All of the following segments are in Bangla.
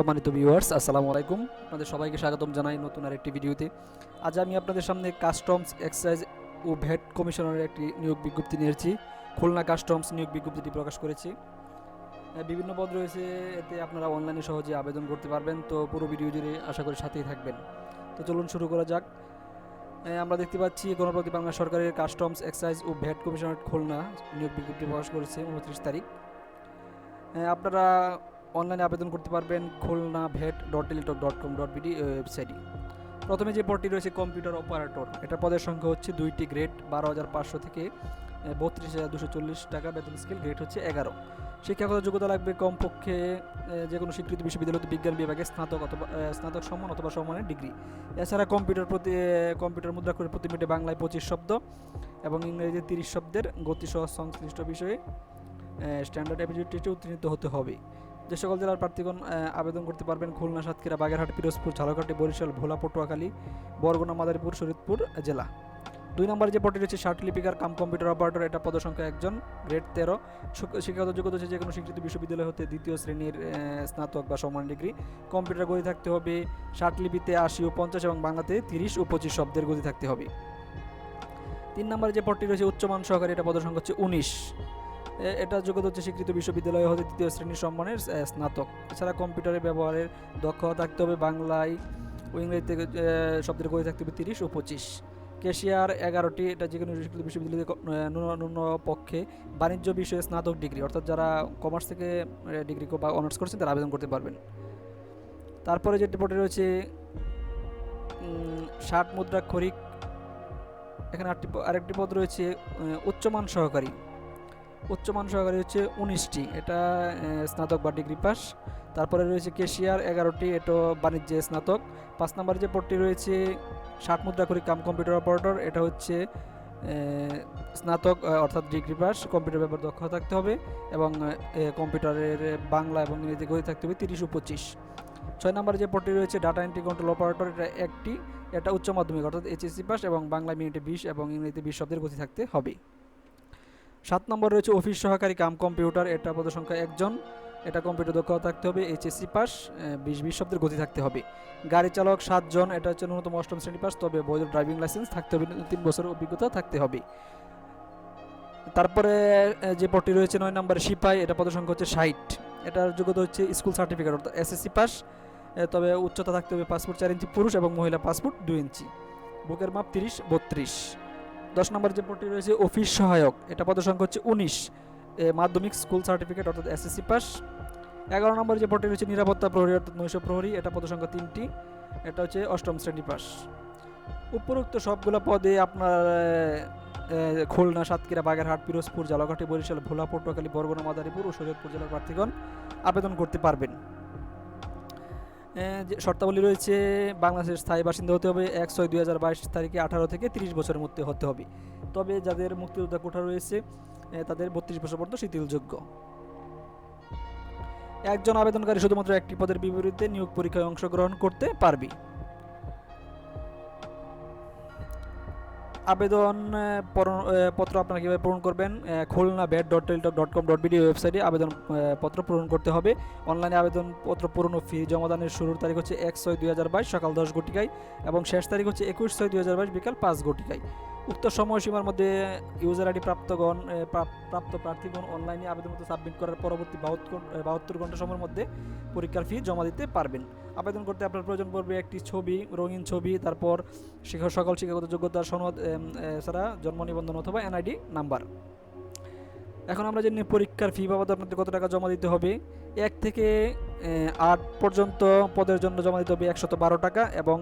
সম্মানিত ভিউয়ার্স আসসালামু আলাইকুম। আপনাদের সবাইকে স্বাগতম জানাই নতুন আরেকটি ভিডিওতে। আজ আমি আপনাদের সামনে কাস্টমস এক্সাইজ ও ভ্যাট কমিশনারের একটি নিয়োগ বিজ্ঞপ্তি নিয়েছি খুলনা কাস্টমস নিয়োগ বিজ্ঞপ্তিটি প্রকাশ করেছি। বিভিন্ন পদ রয়েছে, এতে আপনারা অনলাইনে সহজে আবেদন করতে পারবেন। তো পুরো ভিডিও জুড়ে আশা করি সাথেই থাকবেন। তো চলুন শুরু করা যাক। আমরা দেখতে পাচ্ছি, গণপ্রতি বাংলা সরকারের কাস্টমস এক্সাইজ ও ভ্যাট কমিশনার খুলনা নিয়োগ বিজ্ঞপ্তি প্রকাশ করেছে, উনত্রিশ তারিখ। আপনারা অনলাইনে আবেদন করতে পারবেন Khulna VAT dot Teletalk dot com dot BD ওয়েবসাইটে প্রথমে যে পদটি রয়েছে কম্পিউটার অপারেটর এটা পদের সংখ্যা হচ্ছে দুইটি গ্রেড বারো হাজার পাঁচশো থেকে বত্রিশ হাজার দুশো চল্লিশ টাকা বেতন স্কেল গ্রেড হচ্ছে এগারো। শিক্ষাগত যোগ্যতা লাগবে কমপক্ষে যে কোনো স্বীকৃত বিশ্ববিদ্যালয় বিজ্ঞান বিভাগে স্নাতক অথবা স্নাতক সমান অথবা সমানের ডিগ্রি এছাড়া কম্পিউটার প্রতি কম্পিউটার মুদ্রা করে প্রতি মিনিটে বাংলায় পঁচিশ শব্দ এবং ইংরেজিতে তিরিশ শব্দের গতিসহ সংশ্লিষ্ট বিষয়ে স্ট্যান্ডার্ড অ্যাবিলিটিতে উত্তীর্ণ হতে হবে। যে সকল জেলার প্রার্থীগণ আবেদন করতে পারবেন খুলনা, সাতক্ষীরা, বাগেরহাট, পিরোজপুর, ঝালকাঠি, বরিশাল ভোলা পটুয়াখালী বরগুনা, মাদারীপুর, শরীদপুর জেলা। দুই নম্বরে যে পদটি রয়েছে, ষাট লিপিকার কাম কম্পিউটার অপারেটর, এটা পদসংখ্যা একজন গ্রেড তেরো। শিক্ষাগত যোগ্যতা হচ্ছে যে কোনো স্বীকৃত বিশ্ববিদ্যালয় হতে দ্বিতীয় শ্রেণির স্নাতক বা সমান ডিগ্রি। কম্পিউটার গতি থাকতে হবে ষাট লিপিতে আশি ও পঞ্চাশ এবং বাংলাতে তিরিশ ও পঁচিশ শব্দের গতি থাকতে হবে। তিন নম্বরে যে পদটি রয়েছে, উচ্চমান সহকারী, এটা পদসংখ্যা হচ্ছে উনিশ। এটা যোগ্যতা হচ্ছে স্বীকৃত বিশ্ববিদ্যালয় হতে তৃতীয় শ্রেণির সম্মানের স্নাতক। এছাড়া কম্পিউটারের ব্যবহারের দক্ষতা থাকতে হবে বাংলায় ও ইংরেজিতে শব্দের গতি থাকতে হবে তিরিশ ও পঁচিশ। কেশিয়ার এগারোটি, এটা যে কোনো বিশ্ববিদ্যালয়ে পক্ষে বাণিজ্য বিষয়ে স্নাতক ডিগ্রি, অর্থাৎ যারা কমার্স থেকে ডিগ্রি বা অনার্স করছেন, তারা আবেদন করতে পারবেন। তারপরে যেটি পদে রয়েছে ষাট মুদ্রাক্ষরিক, এখানে আরেকটি পদ রয়েছে উচ্চমান সহকারী। উচ্চমান সহকারী হচ্ছে উনিশটি। এটা স্নাতক বা ডিগ্রি পাস। তারপরে রয়েছে কেশিয়ার, এগারোটি, এটা বাণিজ্যে স্নাতক। পাঁচ নম্বরে যে পদটি রয়েছে, ষাট মুদ্রা করি কাম কম্পিউটার অপারেটর, এটা হচ্ছে স্নাতক অর্থাৎ ডিগ্রি পাস। কম্পিউটার ব্যাপার দক্ষ থাকতে হবে এবং কম্পিউটারের বাংলা এবং ইংরেজি গতি থাকতে হবে তিরিশ ও পঁচিশ। ছয় নম্বরে যে পদটি রয়েছে, ডাটা এন্ট্রি কন্ট্রোল অপারেটর, এটা একটি। এটা উচ্চ মাধ্যমিক, অর্থাৎ এইচএসসি পাস এবং বাংলা মিনিটে বিশ এবং ইংরেজিতে বিশ শব্দের গতি থাকতে হবে। সাত নম্বর রয়েছে অফিস সহকারী কাম কম্পিউটার। এটা পদ সংখ্যা একজন। এটা কম্পিউটার দক্ষতা থাকতে হবে, এইচএসসি পাস বিশ বিশ শব্দের গতি থাকতে হবে। গাড়ি চালক সাতজন, এটা হচ্ছে ন্যূনতম অষ্টম শ্রেণি পাস, তবে বৈধ ড্রাইভিং লাইসেন্স থাকতে হবে, তিন বছরের অভিজ্ঞতা থাকতে হবে। তারপরে যে পদটি রয়েছে নয় নম্বরে, সিপাই, এটা পদ সংখ্যা হচ্ছে ষাট। এটার যোগ্যতা হচ্ছে স্কুল সার্টিফিকেট, অর্থাৎ এসএসসি পাস। তবে উচ্চতা থাকতে হবে পাসপোর্ট চার ইঞ্চি পুরুষ এবং মহিলা পাসপোর্ট দুই ইঞ্চি। বুকের মাপ তিরিশ, বত্রিশ। দশ নম্বর যে পদটি রয়েছে, অফিস সহায়ক, এটা পদ সংখ্যা হচ্ছে উনিশ। মাধ্যমিক স্কুল সার্টিফিকেট অর্থাৎ এসএসসি পাস এগারো নম্বর যে পদটি রয়েছে, নিরাপত্তা প্রহরী, অর্থাৎ নৈশ প্রহরী, এটা পদ সংখ্যা তিনটি। এটা হচ্ছে অষ্টম শ্রেণি পাস উপরোক্ত সবগুলো পদে আপনার খুলনা, সাতক্ষীরা, বাগেরহাট, পিরোজপুর জালাঘাটি বরিশাল, ভোলা, পটুয়াখালী, বরগুনা, মাদারীপুর ও শরীয়তপুর জেলার প্রার্থীগণ আবেদন করতে পারবেন। শর্তাবলী রয়েছে, বাংলাদেশের স্থায়ী বাসিন্দা হতে হবে এক ছয় দুই তারিখে আঠারো থেকে তিরিশ বছরের মধ্যে হতে হবে। তবে যাদের মুক্তিযোদ্ধা কোঠা রয়েছে তাদের বত্রিশ বছর পর্যন্ত শিথিলযোগ্য। একজন আবেদনকারী শুধুমাত্র একটি পদের বিপরীতে নিয়োগ পরীক্ষায় অংশগ্রহণ করতে পারবে। আবেদন পত্র আপনারা কীভাবে পূরণ করবেন Khulna VAT dot Teletalk dot com dot BD ওয়েবসাইটে আবেদন পত্র পূরণ করতে হবে। অনলাইনে আবেদনপত্র পূরণ ও ফি জমাদানের শুরুর তারিখ হচ্ছে এক ছয় দুই হাজার বাইশ সকাল দশ ঘটিকায় এবং শেষ তারিখ হচ্ছে একুশ ছয় দুই হাজার বাইশ বিকাল পাঁচ ঘটিকায়। উক্ত সময়সীমার মধ্যে ইউজার আইডি প্রাপ্তগণ প্রাপ্ত প্রার্থীগণ অনলাইনে আবেদনপত্র সাবমিট করার পরবর্তী বাহাত্তর ঘণ্টা সময়ের মধ্যে পরীক্ষার ফি জমা দিতে পারবেন। আবেদন করতে আপনার প্রয়োজন পড়বে একটি ছবি, রঙিন ছবি, তারপর সকল শিক্ষাগত যোগ্যতার সনদ এছাড়া জন্ম নিবন্ধন অথবা এনআইডি নাম্বার এখন আমরা জানি পরীক্ষার ফি বাবদ আপনাদের কত টাকা জমা দিতে হবে। এক থেকে আট পর্যন্ত পদের জন্য জমা দিতে হবে একশত বারো টাকা এবং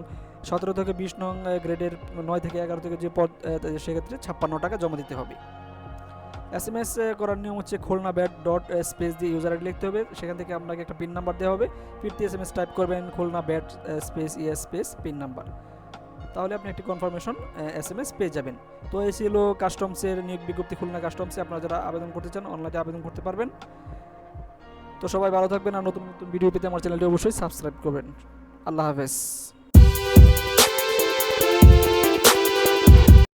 সতেরো থেকে বিশ নং গ্রেডের নয় থেকে এগারো থেকে যে পদ সেক্ষেত্রে ছাপ্পান্ন টাকা জমা দিতে হবে। এস এম এস করার নিয়ম হচ্ছে খুলনা ব্যাট ডট স্পেস দিয়ে ইউজার আইডি লিখতে হবে। সেখান থেকে আপনাকে একটা পিন নাম্বার দেওয়া হবে। ফিরতি এস এম এস টাইপ করবেন Khulna VAT space Y space PIN number তাহলে আপনি একটি কনফার্মেশন এস এম এস পেয়ে যাবেন। তো এই ছিল কাস্টমসের নিয়োগ বিজ্ঞপ্তি খুলনা কাস্টমসে আপনারা যারা আবেদন করতে চান অনলাইনে আবেদন করতে পারবেন। তো সবাই ভালো থাকবেন আর নতুন নতুন ভিডিও পেতে আমার চ্যানেলটি অবশ্যই সাবস্ক্রাইব করবেন। আল্লাহ হাফেজ।